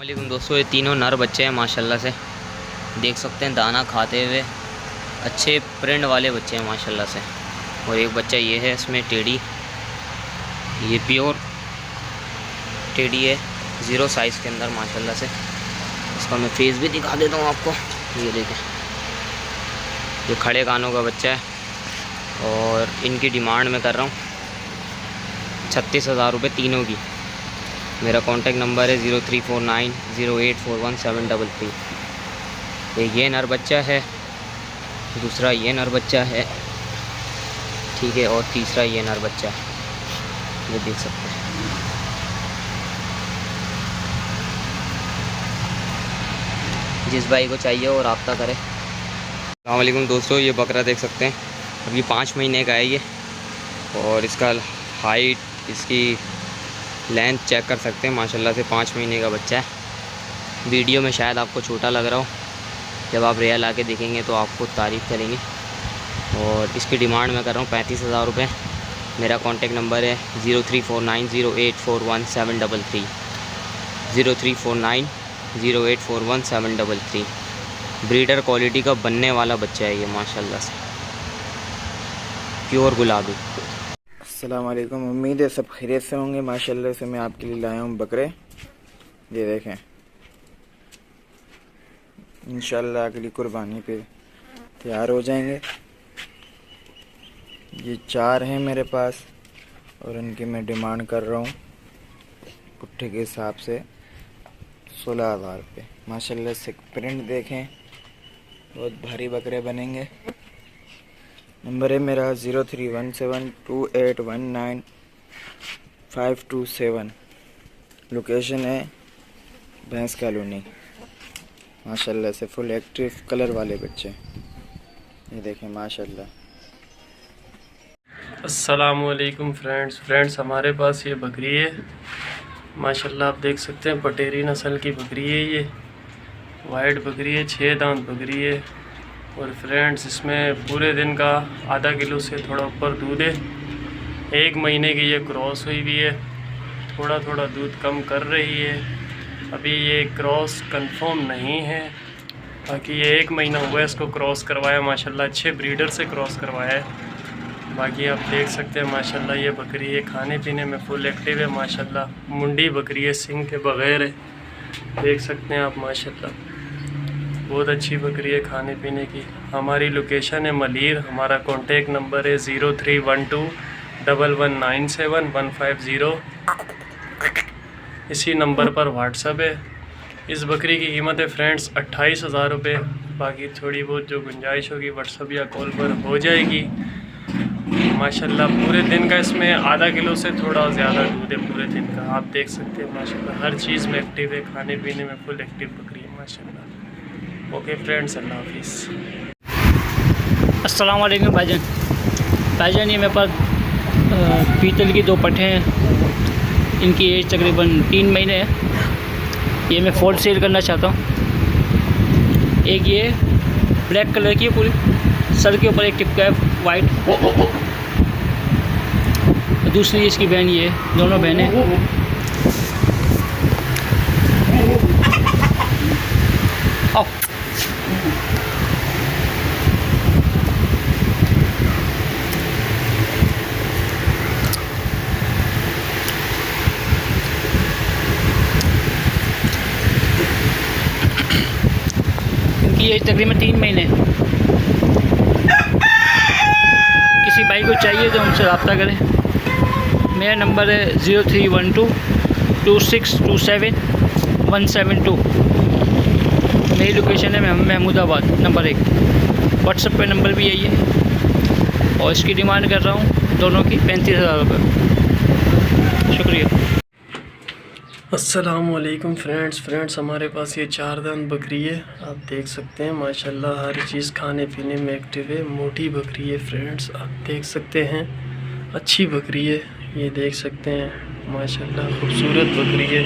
वालेकुम दोस्तों ये तीनों नर बच्चे हैं, माशाल्लाह से। देख सकते हैं, दाना खाते हुए अच्छे प्रिंट वाले बच्चे हैं, माशाल्लाह से। और एक बच्चा ये है, इसमें टेडी ये प्योर टेडी है ज़ीरो साइज़ के अंदर, माशाल्लाह से। इसका मैं फेस भी दिखा देता हूँ आपको। ये देखें। ये खड़े कानों का बच्चा है और इनकी डिमांड मैं कर रहा हूँ छत्तीस हज़ार रुपये तीनों की। मेरा कॉन्टेक्ट नंबर है zero three four nine zero eight four one seven double three एक ये नर बच्चा है, दूसरा ये नर बच्चा है, ठीक है, और तीसरा ये नर बच्चा है। ये देख सकते हैं। जिस भाई को चाहिए वो रब्ता करे। अलकुम दोस्तों, ये बकरा देख सकते हैं। अभी पाँच महीने का है ये, और इसका हाइट इसकी लेंथ चेक कर सकते हैं, माशाल्लाह से पाँच महीने का बच्चा है। वीडियो में शायद आपको छोटा लग रहा हो। जब आप रियल आके देखेंगे तो आपको तारीफ़ करेंगे। और इसकी डिमांड मैं कर रहा हूँ पैंतीस हज़ार रुपये मेरा कॉन्टेक्ट नंबर है zero three four nine zero eight four one seven double three. Zero three four nine zero eight four one seven double three. Breeder quality का बनने वाला बच्चा है ये, माशाल्लाह से। प्योर गुलाबी। असलकुम उम्मीद है सब खैरियत से होंगे। माशाल्लाह से मैं आपके लिए लाया हूँ बकरे। ये देखें। इंशाल्लाह अगली कुर्बानी पे तैयार हो जाएँगे। ये चार हैं मेरे पास और इनकी मैं डिमांड कर रहा हूँ पुट्ठे के हिसाब से सोलह हज़ार रुपये माशाल्लाह से प्रिंट देखें। बहुत भारी बकरे बनेंगे। नंबर है मेरा zero three one seven two eight one nine five two seven. Location है भैंस कॉलोनी। माशाल्लाह से फुल एक्टिव कलर वाले बच्चे। ये देखें, माशाल्लाह। असलकुम फ्रेंड्स। फ्रेंड्स, हमारे पास ये बकरी है। माशाल्लाह आप देख सकते हैं, पटेरी नस्ल की बकरी है ये। वाइट बकरी है छः दांत बकरी है। और फ्रेंड्स इसमें पूरे दिन का आधा किलो से थोड़ा ऊपर दूध है। एक महीने की ये क्रॉस हुई भी है। थोड़ा थोड़ा दूध कम कर रही है। अभी ये क्रॉस कंफर्म नहीं है। बाकी ये एक महीना हुआ है इसको क्रॉस करवाया। माशाल्लाह अच्छे ब्रीडर से क्रॉस करवाया है। बाकी आप देख सकते हैं, माशाल्लाह ये बकरी है। खाने पीने में फुल एक्टिव है। माशाल्लाह मुंडी बकरी है सिंग के बगैर है। देख सकते हैं आप, माशाल्लाह। बहुत अच्छी बकरी है खाने पीने की। हमारी लोकेशन है मलिर। हमारा कॉन्टेक्ट नंबर है zero three one two double one nine seven one five zero इसी नंबर पर व्हाट्सअप है। इस बकरी की कीमत है फ्रेंड्स अट्ठाईस हज़ार रुपये बाकी थोड़ी बहुत जो गुंजाइश होगी व्हाट्सअप या कॉल पर हो जाएगी। माशाल्लाह, पूरे दिन का इसमें आधा किलो से थोड़ा ज़्यादा दूध है पूरे दिन का। आप देख सकते हैं, माशाल्लाह, हर चीज़ में एक्टिव है, खाने पीने में फुल एक्टिव बकरी है, माशाल्लाह। ओके फ्रेंड्स अल्लाह हाफिज़ अस्सलाम वालेकुम भाईजान। भाईजान, ये मेरे पास पीतल की दो पट्टे हैं। इनकी एज तकरीबन तीन महीने है। ये मैं फोल्ड सेल करना चाहता हूँ। एक ये ब्लैक कलर की है पूरी। सर के ऊपर एक टिपका है वाइट दूसरी इसकी बहन ये दोनों बहनें। इनकी एज तकरीबन तीन महीने। किसी भाई को चाहिए तो हमसे रबता करें। मेरा नंबर है zero three one two two six two seven one seven two. मेरी लोकेशन है महमूदाबाद नंबर एक। व्हाट्सएप पे नंबर भी यही है। और इसकी डिमांड कर रहा हूँ दोनों की, पैंतीस हज़ार रुपये शुक्रिया। असलकुम फ्रेंड्स। फ्रेंड्स, हमारे पास ये चार दान बकरी है। आप देख सकते हैं, माशाल्लाह, हर चीज़ खाने पीने में एक्टिव है। मोटी बकरी है फ्रेंड्स, आप देख सकते हैं। अच्छी बकरी है, ये देख सकते हैं। माशाल्लाह, खूबसूरत बकरी है।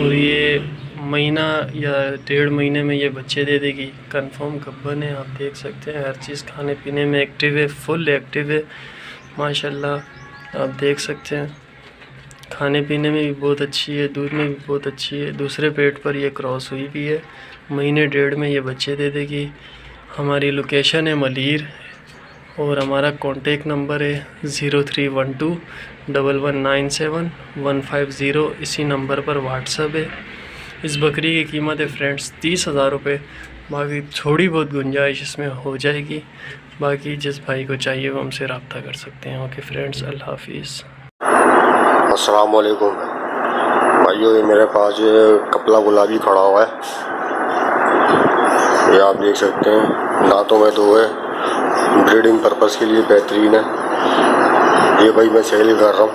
और ये महीना या डेढ़ महीने में ये बच्चे दे देगी। कंफर्म कब्बन है आप देख सकते हैं, हर चीज़ खाने पीने में एक्टिव है फुल एक्टिव है। माशाल्लाह, आप देख सकते हैं। खाने पीने में भी बहुत अच्छी है, दूध में भी बहुत अच्छी है। दूसरे पेट पर ये क्रॉस हुई भी है। महीने डेढ़ में ये बच्चे दे देगी। हमारी लोकेशन है मलिर और हमारा कॉन्टेक्ट नंबर है zero three one two double one nine seven one five zero इसी नंबर पर व्हाट्सअप है। इस बकरी की कीमत है फ्रेंड्स, तीस हज़ार रुपये बाकी थोड़ी बहुत गुंजाइश इसमें हो जाएगी। बाकी जिस भाई को चाहिए वो हमसे रब्ता कर सकते हैं। ओके फ्रेंड्स, अल्लाह हाफिज़। अस्सलाम वालेकुम भाइयों, ये मेरे पास कपला गुलाबी खड़ा हुआ है। ये आप देख सकते हैं, दांतों में तो है। ब्रीडिंग पर्पस के लिए बेहतरीन है। ये भाई मैं सेल कर रहा हूँ।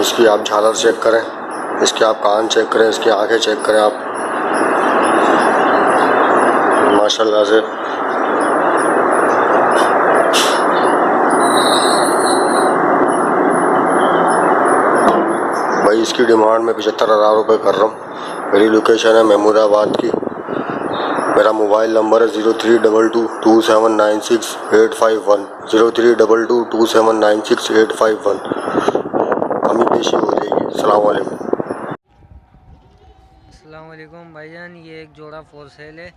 इसकी आप झालर चेक करें। इसके आप कान चेक करें, इसकी आँखें चेक करें आप। माशाल्लाह से। भाई, इसकी डिमांड में पचहत्तर हज़ार रुपये कर रहा हूँ। मेरी लोकेशन है महमूदाबाद की। मेरा मोबाइल नंबर है zero three double two two seven nine six eight five one zero three double two two seven nine six eight five one कमी पेशी हो जाएगी। सलाम असलम भाईजान, ये एक जोड़ा फोर सेल है।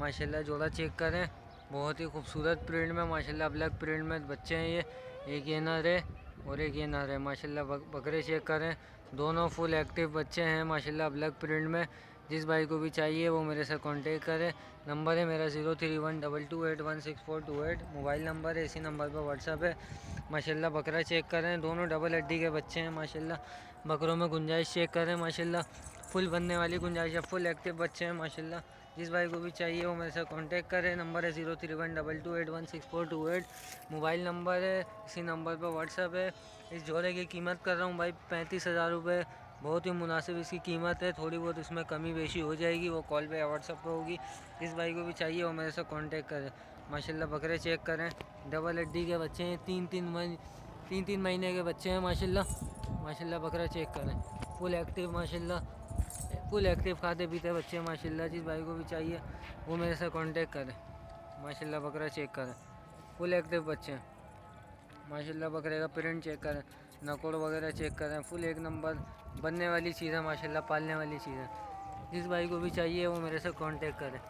माशाल्लाह जोड़ा चेक करें। बहुत ही खूबसूरत प्रिंट में, माशाल्लाह ब्लैक प्रिंट में बच्चे हैं ये। एक ये नर है और एक ये नर है। माशाल्लाह बक- बकरे चेक करें। दोनों फुल एक्टिव बच्चे हैं, माशाल्लाह ब्लैक प्रिंट में। जिस भाई को भी चाहिए, वो मेरे से कांटेक्ट करें। नंबर है मेरा zero three one double two eight one six four two eight mobile number है, इसी नंबर पर व्हाट्सअप है। माशाल्लाह बकरा चेक करें। दोनों डबल हड्डी के बच्चे हैं, माशाल्लाह। बकरों में गुंजाइश चेक करें, माशाल्लाह। फुल बनने वाली गुंजाइश है, फुल एक्टिव बच्चे हैं, माशाल्लाह। जिस भाई को भी चाहिए, वो मेरे से कांटेक्ट करें। नंबर है zero three one double two eight one six four two eight mobile number है, इसी नंबर पर व्हाट्सअप है। इस जोड़े की कीमत कर रहा हूँ भाई, पैंतीस हज़ार रुपये बहुत ही मुनासिब इसकी कीमत है, थोड़ी बहुत इसमें कमी बेशी हो जाएगी, वो कॉल पे या व्हाट्सअप पर होगी। जिस भाई को भी चाहिए, वो मेरे से कांटेक्ट करें। माशाल्लाह, बकरे चेक करें। डबल हड्डी के बच्चे हैं तीन तीन महीने तीन तीन महीने के बच्चे हैं, माशाल्लाह। माशाल्लाह, बकरा चेक करें। फुल एक्टिव माशाल्लाह। फुल एक्टिव खाते पीते बच्चे, माशाल्लाह, जिस भाई को भी चाहिए, वो मेरे से कांटेक्ट करें। माशाल्लाह, बकरा चेक करें। फुल एक्टिव बच्चे हैं। माशाल्लाह, बकरे का प्रिंट चेक करें। नकोड़ वगैरह चेक करें। फुल एक नंबर बनने वाली चीज़ है, माशाल्लाह, पालने वाली चीज़ है। जिस भाई को भी चाहिए, वो मेरे से कांटेक्ट करें।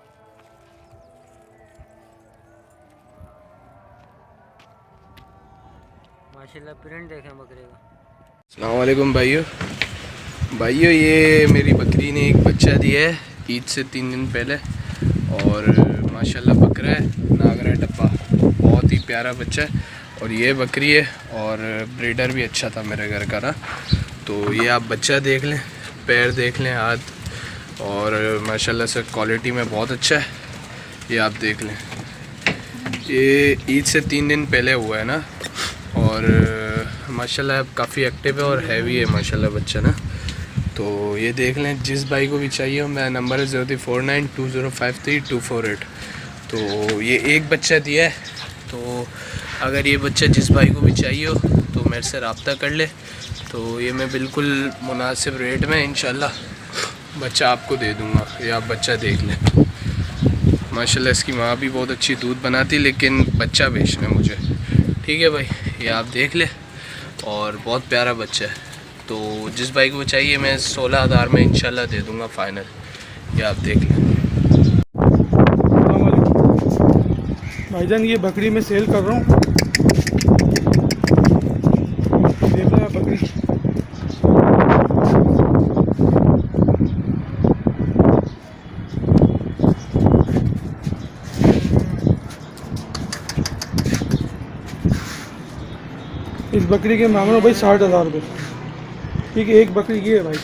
माशाल्लाह प्रिंट देखें बकरे का। अलैक्म भाइयों। भाइयों, ये मेरी बकरी ने एक बच्चा दिया है, ईद से तीन दिन पहले। और माशाल्लाह बकरा है, नागरा डब्बा। बहुत ही प्यारा बच्चा है। और ये बकरी है, और ब्रीडर भी अच्छा था मेरे घर का ना। तो ये आप बच्चा देख लें, पैर देख लें हाथ। और माशाल्लाह से क्वालिटी में बहुत अच्छा है। ये आप देख लें। ये ईद से तीन दिन पहले हुआ है ना। और माशाल्लाह काफ़ी एक्टिव है और हैवी है माशाल्लाह बच्चा ना। तो ये देख लें, जिस भाई को भी चाहिए हो, मेरा नंबर है zero three four nine two zero five three two four eight. तो ये एक बच्चा दिया है तो अगर ये बच्चा जिस भाई को भी चाहिए हो तो मेरे से रबता कर ले। तो ये मैं बिल्कुल मुनासिब रेट में इन बच्चा आपको दे दूँगा, ये आप बच्चा देख लें। माशाल्लाह, इसकी माँ भी बहुत अच्छी दूध बनाती, लेकिन बच्चा बेचना मुझे। ठीक है भाई, ये आप देख ले, और बहुत प्यारा बच्चा है। तो जिस भाई को चाहिए, मैं सोलह हज़ार में इंशाल्लाह दे दूँगा फाइनल ये आप देख लें। भाईजान, ये बकरी मैं सेल कर रहा हूँ। देख रहे इस बकरी के हूँ भाई साठ हज़ार रुपये ठीक है, एक बकरी ये है भाई।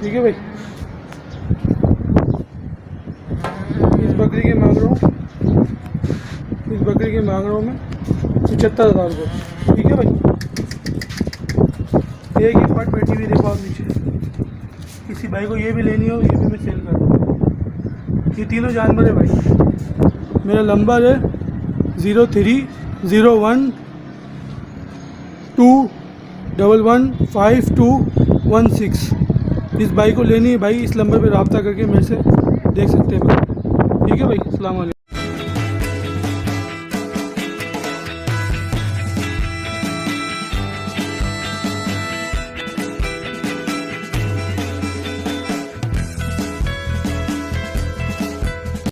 ठीक है भाई। इस बकरी के मांग रहा हूँ इस बकरी के मांग रहा हूँ मैं पचहत्तर हज़ार रुपये ठीक है भाई। एक ही पार्ट बैठी हुई देखो आप नीचे। किसी भाई को ये भी लेनी हो, ये भी मैं सेल कर रहा हूँ ये तीनों जानवर है भाई। मेरा नंबर है zero three zero one two double one five two one six. इस बाइक को लेनी है भाई, इस नंबर पे रबता करके मेरे से देख सकते हैं। ठीक है भाई वालेकुम